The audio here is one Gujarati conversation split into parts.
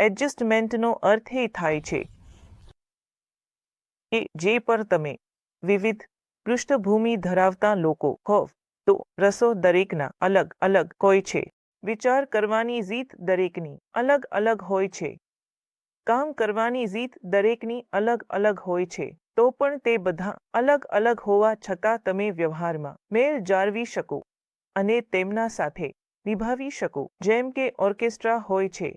એડજસ્ટમેન્ટનો અર્થ એ થાય છે કે જે પર તમે વિવિધ પૃષ્ઠભૂમિ ધરાવતા લોકો હોવ તો રસો દરેકના અલગ અલગ હોય છે. વિચાર કરવાની રીત દરેકની અલગ અલગ હોય છે. કામ કરવાની રીત દરેકની અલગ અલગ હોય છે. તો પણ તે બધા અલગ અલગ હોવા છતાં તમે વ્યવહારમાં મેળ જાળવી શકો અને તેમના સાથે નિભાવી શકો. જેમ કે ઓર્કેસ્ટ્રા હોય છે.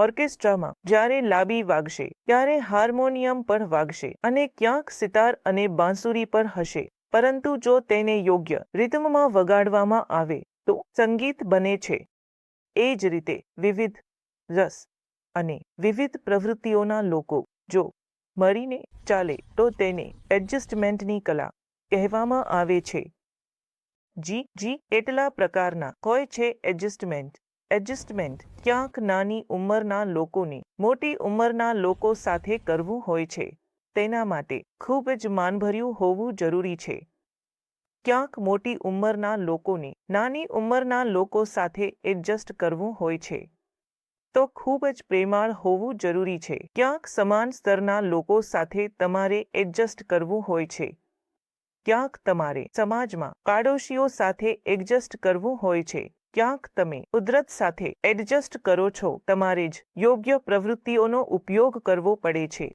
ઓર્કેસ્ટ્રામાં જ્યારે લાબી વાગશે, ત્યારે હાર્મોનિયમ પર વાગશે અને ક્યાંક સિતાર અને બાંસુરી પર હશે. પરંતુ જો તેને યોગ્ય રિધમમાં વગાડવામાં આવે, તો સંગીત બને છે. એ જ રીતે વિવિધ રસ અને વિવિધ પ્રવૃત્તિઓના લોકો, જો મળીને ચાલે, તો તેને એડજસ્ટમેન્ટની કલા કહેવામાં આવે છે. જી જી, એટલા પ્રકારના હોય છે એડજસ્ટમેન્ટ. એડજસ્ટમેન્ટ ક્યાંક નાની ઉંમરના લોકોને મોટી ઉંમરના લોકો સાથે કરવું હોય છે. તેના માટે ખૂબ જ માનભર્યું હોવું જરૂરી છે. ક્યાંક મોટી ઉંમરના લોકોને નાની ઉંમરના લોકો સાથે એડજસ્ટ કરવું હોય છે. તો ખૂબ જ પ્રેમાળ હોવું જરૂરી છે. ક્યાંક સમાન સ્તરના લોકો સાથે તમારે એડજસ્ટ કરવું હોય છે. ક્યાંક તમારે સમાજમાં પાડોશીઓ સાથે એડજસ્ટ કરવું હોય છે. ક્યાંક તમે કુદરત સાથે એડજસ્ટ કરો છો, તમારે જ યોગ્ય પ્રવૃત્તિઓનો ઉપયોગ કરવો પડે છે.